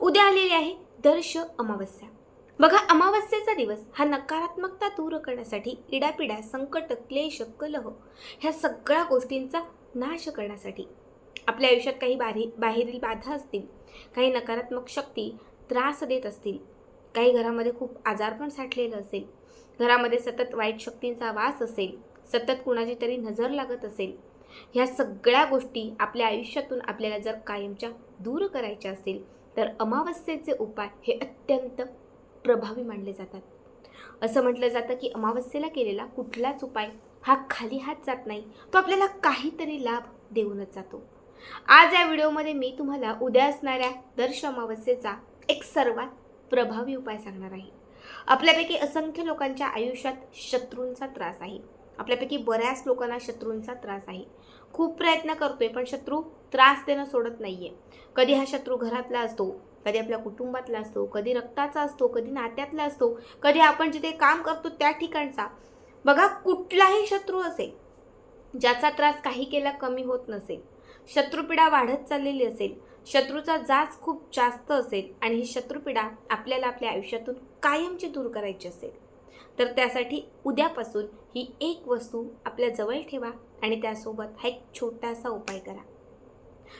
उद्या आलेली आहे दर्श अमावस्या. बघा अमावस्येचा दिवस हा नकारात्मकता दूर करण्यासाठी इडापिडा संकट क्लेश कलह ह्या सगळ्या गोष्टींचा नाश करण्यासाठी. आपल्या आयुष्यात काही बाहेर बाहेरील बाधा असतील काही नकारात्मक शक्ती त्रास देत असतील काही घरामध्ये खूप आजारपण साठलेलं असेल घरामध्ये सतत वाईट शक्तींचा वास असेल सतत कुणाची तरी नजर लागत असेल ह्या सगळ्या गोष्टी आपल्या आयुष्यातून आपल्याला जर कायमच्या दूर करायच्या असतील तर अमावस्येचे उपाय हे अत्यंत प्रभावी मानले जातात. असं म्हटलं जातं की अमावस्येला केलेला कुठलाच उपाय हा खाली हात जात नाही तो आपल्याला काहीतरी लाभ देऊनच जातो. आज या व्हिडिओमध्ये मी तुम्हाला उद्या असणाऱ्या दर्श अमावस्येचा एक सर्वात प्रभावी उपाय सांगणार आहे. आपल्यापैकी असंख्य लोकांच्या आयुष्यात शत्रूंचा त्रास आहे. आपल्यापैकी बऱ्याच लोकांना शत्रूंचा त्रास आहे. खूप प्रयत्न करतोय पण शत्रू त्रास देणं सोडत नाहीये. कधी हा शत्रू घरातला असतो कधी आपल्या कुटुंबातला असतो कधी रक्ताचा असतो कधी नात्यातला असतो कधी आपण जिथे काम करतो त्या ठिकाणचा. बघा कुठलाही शत्रू असेल ज्याचा त्रास काही केला कमी होत नसेल शत्रुपीडा वाढत चाललेली असेल शत्रूचा जाच खूप जास्त असेल आणि ही शत्रुपीडा आपल्याला आपल्या आयुष्यातून कायमची दूर करायची असेल. तर त्यासाठी उद्यापासून ही एक वस्तू आपल्या जवळ ठेवा आणि त्यासोबत हा एक छोटासा उपाय करा.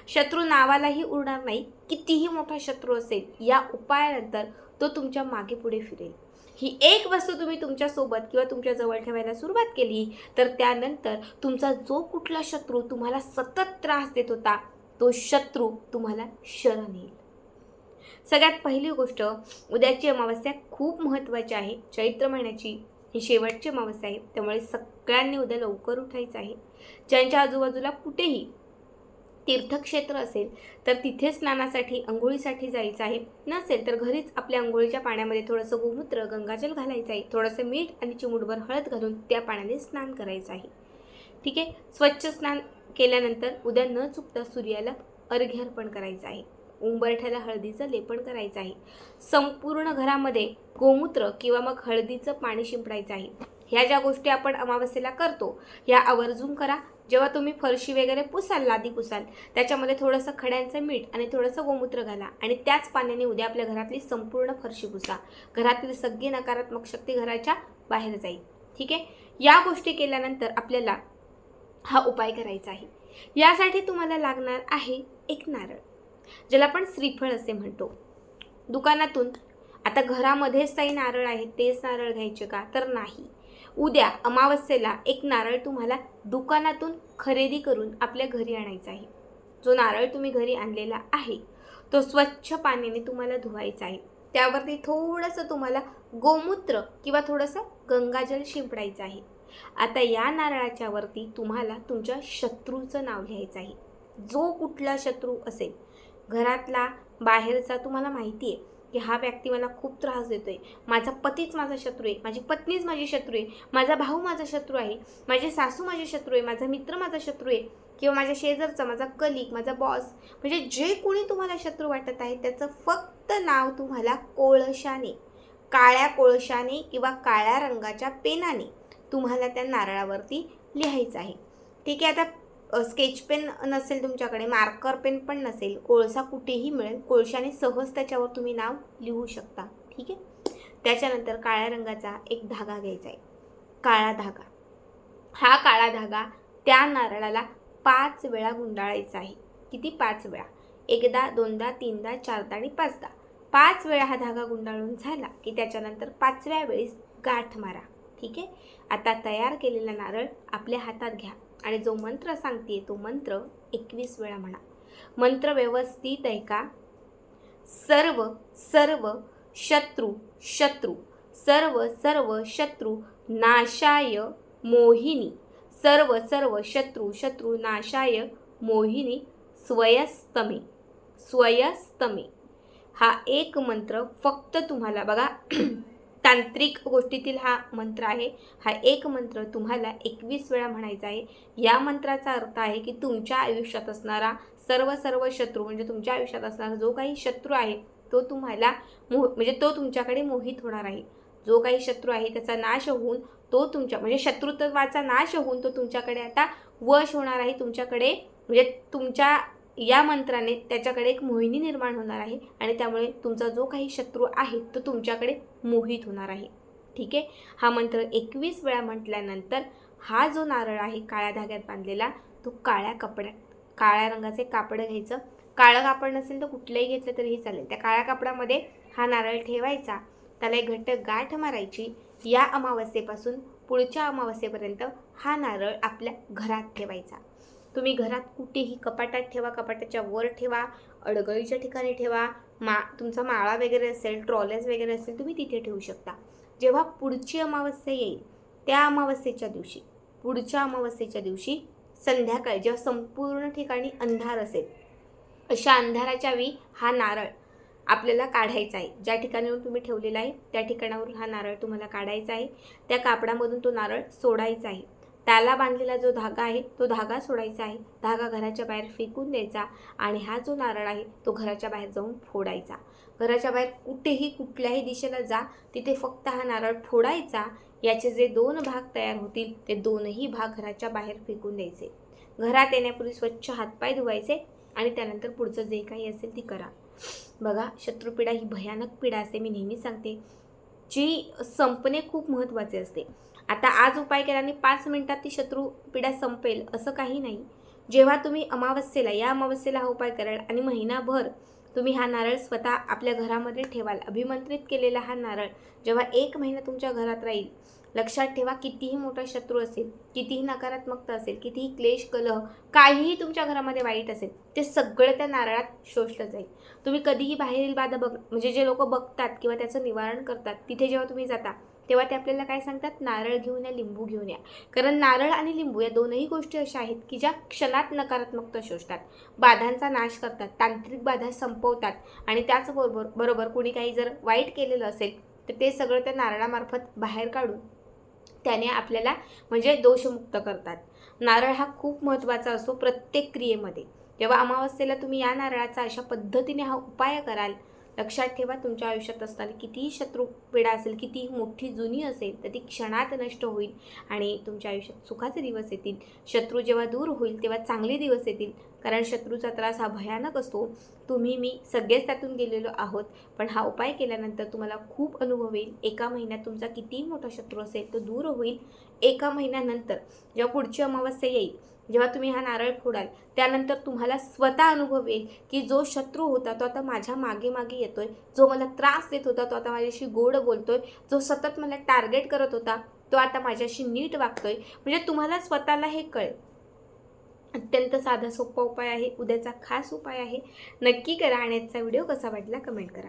शत्रू नावालाही उरणार नाही कितीही मोठा शत्रू असेल या उपायानंतर तो तुमच्या मागे पुढे फिरेल. ही एक वस्तू तुम्ही तुमच्यासोबत किंवा तुमच्या जवळ ठेवायला सुरुवात केली तर त्यानंतर तुमचा जो कुठला शत्रू तुम्हाला सतत त्रास देत होता तो शत्रू तुम्हाला शरण येईल. सगळ्यात पहिली गोष्ट उद्याची अमावस्या खूप महत्त्वाची आहे. चैत्र महिन्याची ही शेवटची अमावस्या आहे. त्यामुळे सगळ्यांनी उद्या लवकर उठायचं आहे. ज्यांच्या आजूबाजूला कुठेही तीर्थक्षेत्र असेल तर तिथे स्नानासाठी अंघोळीसाठी जायचं आहे. नसेल तर घरीच आपल्या अंघोळीच्या पाण्यामध्ये थोडंसं गोमूत्र गंगाजल घालायचं आहे. थोडंसं मीठ आणि चिमूटभर हळद घालून त्या पाण्याने स्नान करायचं आहे. ठीक आहे? स्वच्छ स्नान केल्यानंतर उद्या न चुकता सूर्याला अर्घ्य अर्पण करायचं आहे. उंबरठ्याला हळदीचं लेपन करायचं आहे. संपूर्ण घरामध्ये गोमूत्र किंवा मग हळदीचं पाणी शिंपडायचं आहे. ह्या ज्या गोष्टी आपण अमावस्येला करतो ह्या आवर्जून करा. जेव्हा तुम्ही फरशी वगैरे पुसाल लादी पुसाल त्याच्यामध्ये थोडंसं खड्यांचं मीठ आणि थोडंसं गोमूत्र घाला आणि त्याच पाण्याने उद्या आपल्या घरातली संपूर्ण फरशी पुसा. घरातील सगळी नकारात्मक शक्ती घराच्या बाहेर जाईल. ठीक आहे? या गोष्टी केल्यानंतर आपल्याला हा उपाय करायचा आहे. यासाठी तुम्हाला लागणार आहे एक नारळ. ज्याला आपण श्रीफळ असे म्हणतो. दुकानातून आता घरामध्येच काही नारळ आहेत तेच नारळ घ्यायचे का? तर नाही. उद्या अमावस्येला एक नारळ तुम्हाला दुकानातून खरेदी करून आपल्या घरी आणायचा आहे. जो नारळ तुम्ही घरी आणलेला आहे तो स्वच्छ पाण्याने तुम्हाला धुवायचा आहे. त्यावरती थोडंसं तुम्हाला गोमूत्र किंवा थोडंसं गंगाजल शिंपडायचं आहे. आता या नारळाच्या वरती तुम्हाला तुमच्या शत्रूचं नाव लिहायचं आहे. जो कुठला शत्रू असेल घरातला बाहेरचा तुम्हाला माहिती आहे की हा व्यक्ती मला खूप त्रास देतो आहे माझा पतीच माझा शत्रू आहे. माझी पत्नीच माझी शत्रू आहे. माझा भाऊ माझा शत्रू आहे. माझे सासू माझे शत्रू आहे. माझा मित्र माझा शत्रू आहे. किंवा माझ्या शेजारचा माझा कलिक माझा बॉस म्हणजे जे कोणी तुम्हाला शत्रू वाटत आहे त्याचं फक्त नाव तुम्हाला कोळशाने काळ्या कोळशाने किंवा काळ्या रंगाच्या पेनाने तुम्हाला त्या नारळावरती लिहायचं आहे. ठीक आहे आता स्केच पेन नसेल तुमच्याकडे मार्कर पेन पण नसेल. कोळसा कुठेही मिळेल. कोळशाने सहज त्याच्यावर तुम्ही नाव लिहू शकता. ठीक आहे? त्याच्यानंतर काळ्या रंगाचा एक धागा घ्यायचा आहे. काळा धागा. हा काळा धागा त्या नारळाला पाच वेळा गुंडाळायचा आहे. किती? पाच वेळा. एकदा दोनदा तीनदा चारदा आणि पाचदा. पाच वेळा हा धागा गुंडाळून झाला की त्याच्यानंतर पाचव्या वेळेस गाठ मारा. ठीक आहे? आता तयार केलेला नारळ आपल्या हातात घ्या. आणि जो मंत्र सांगते तो मंत्र एकवीस वेळा म्हणा. मंत्र व्यवस्थित आहे का? सर्व सर्व शत्रू शत्रू. सर्व सर्व शत्रू नाशाय मोहिनी. सर्व सर्व शत्रू शत्रू नाशाय मोहिनी. स्वयस्तमे स्वयस्तमे. हा एक मंत्र फक्त तुम्हाला बघा. तांत्रिक गोष्टीतील हा मंत्र आहे. हा एक मंत्र तुम्हाला एकवीस वेळा म्हणायचा आहे. या मंत्राचा अर्थ आहे की तुमच्या आयुष्यात असणारा सर्व सर्व शत्रू म्हणजे तुमच्या आयुष्यात असणारा जो काही शत्रू आहे तो तुम्हाला मोह म्हणजे तो तुमच्याकडे मोहित होणार आहे. जो काही शत्रू आहे त्याचा नाश होऊन तो तुमच्या म्हणजे शत्रुत्वाचा नाश होऊन तो तुमच्याकडे आता वश होणार आहे. तुमच्याकडे म्हणजे तुमच्या या मंत्राने त्याच्याकडे एक मोहिनी निर्माण होणार आहे आणि त्यामुळे तुमचा जो काही शत्रू आहे तो तुमच्याकडे मोहित होणार आहे. ठीक आहे? हा मंत्र एकवीस वेळा म्हटल्यानंतर हा जो नारळ आहे काळ्या धाग्यात बांधलेला तो काळ्या कपड्यात काळ्या रंगाचे कापड घ्यायचं. काळं कापड नसेल तर कुठलंही घेतलं तरीही चालेल. त्या काळ्या कापडामध्ये हा नारळ ठेवायचा. त्याला एक घट्ट गाठ मारायची. या अमावस्येपासून पुढच्या अमावस्येपर्यंत हा नारळ आपल्या घरात ठेवायचा. तुम्ही घरात कुठेही कपाटात ठेवा कपाटाच्या वर ठेवा अडगळीच्या ठिकाणी ठेवा मा तुमचा माळा वगैरे असेल ट्रॉलेज वगैरे असेल तुम्ही तिथे ठेवू शकता. जेव्हा पुढची अमावस्या येईल त्या अमावस्येच्या दिवशी पुढच्या अमावस्येच्या दिवशी संध्याकाळी जेव्हा संपूर्ण ठिकाणी अंधार असेल अशा अंधाराच्या वेळी हा नारळ आपल्याला काढायचा आहे. ज्या ठिकाणावरून तुम्ही ठेवलेला आहे त्या ठिकाणावरून हा नारळ तुम्हाला काढायचा आहे. त्या कापडामधून तो नारळ सोडायचा आहे. त्याला बांधलेला जो धागा आहे तो धागा सोडायचा आहे. धागा घराच्या बाहेर फेकून द्यायचा आणि हा जो नारळ आहे तो घराच्या बाहेर जाऊन फोडायचा. घराच्या बाहेर कुठेही कुठल्याही दिशेला जा तिथे फक्त हा नारळ फोडायचा याचे जे दोन भाग तयार होतील ते दोनही भाग घराच्या बाहेर फेकून द्यायचे. घरात येण्यापूर्वी स्वच्छ हातपाय धुवायचे आणि त्यानंतर पुढचं जे काही असेल ती करा. बघा शत्रुपीडा ही भयानक पीडा असते मी नेहमी सांगते. जी संपणे खूप महत्त्वाचे असते. आता आज उपाय केल्याने पाच मिनिटात ती शत्रू पिढ्या संपेल असं काही नाही. जेव्हा तुम्ही अमावस्येला या अमावस्येला हा उपाय कराल आणि महिनाभर तुम्ही हा नारळ स्वतः आपल्या घरामध्ये ठेवाल अभिमंत्रित केलेला हा नारळ जेव्हा एक महिना तुमच्या घरात राहील लक्षात ठेवा कितीही मोठा शत्रू असेल कितीही नकारात्मकता असेल कितीही क्लेश कलह काहीही तुमच्या घरामध्ये वाईट असेल ते सगळं त्या नारळात शोषलं जाईल. तुम्ही कधीही बाहेरील बाधा बघ म्हणजे जे लोक बघतात किंवा त्याचं निवारण करतात तिथे जेव्हा तुम्ही जाता तेव्हा ते आपल्याला काय सांगतात? नारळ घेऊन या लिंबू घेऊन या. कारण नारळ आणि लिंबू या दोनही गोष्टी अशा आहेत की ज्या क्षणात नकारात्मकता शोषतात. बाधांचा नाश करतात तांत्रिक बाधा संपवतात आणि त्याचबरोबर बरोबर कुणी काही जर वाईट केलेलं असेल तर ते सगळं त्या नारळामार्फत बाहेर काढून त्याने आपल्याला म्हणजे दोषमुक्त करतात. नारळ हा खूप महत्त्वाचा असतो प्रत्येक क्रियेमध्ये. जेव्हा अमावस्येला तुम्ही या नारळाचा अशा पद्धतीने हा उपाय कराल लक्षात ठेवा तुमच्या आयुष्यात असणारी कितीही शत्रू पिढा असेल कितीही मोठी जुनी असेल तर ती क्षणात नष्ट होईल आणि तुमच्या आयुष्यात सुखाचे दिवस येतील. शत्रू जेव्हा दूर होईल तेव्हा चांगले दिवस येतील. कारण शत्रूचा त्रास हा भयानक असतो. तुम्ही मी सगळेच त्यातून गेलेलो आहोत. पण हा उपाय केल्यानंतर तुम्हाला खूप अनुभव येईल. एका महिन्यात तुमचा कितीही मोठा शत्रू असेल तो दूर होईल. एका महिन्यानंतर जेव्हा पुढची अमावस्या येईल जेव्हा तुम्ही हा नारळ फोडाल त्यानंतर तुम्हाला स्वतः अनुभव येईल की जो शत्रू होता तो आता माझ्या मागे मागे येतोय. जो मला त्रास देत होता तो आता माझ्याशी गोड बोलतोय. जो सतत मला टार्गेट करत होता तो आता माझ्याशी नीट वागतोय. म्हणजे तुम्हाला स्वतःला हे कळेल. अत्यंत साधा सोपा उपाय आहे. उद्याचा खास उपाय आहे. नक्की करा आणि याचा व्हिडिओ कसा वाटला कमेंट करा.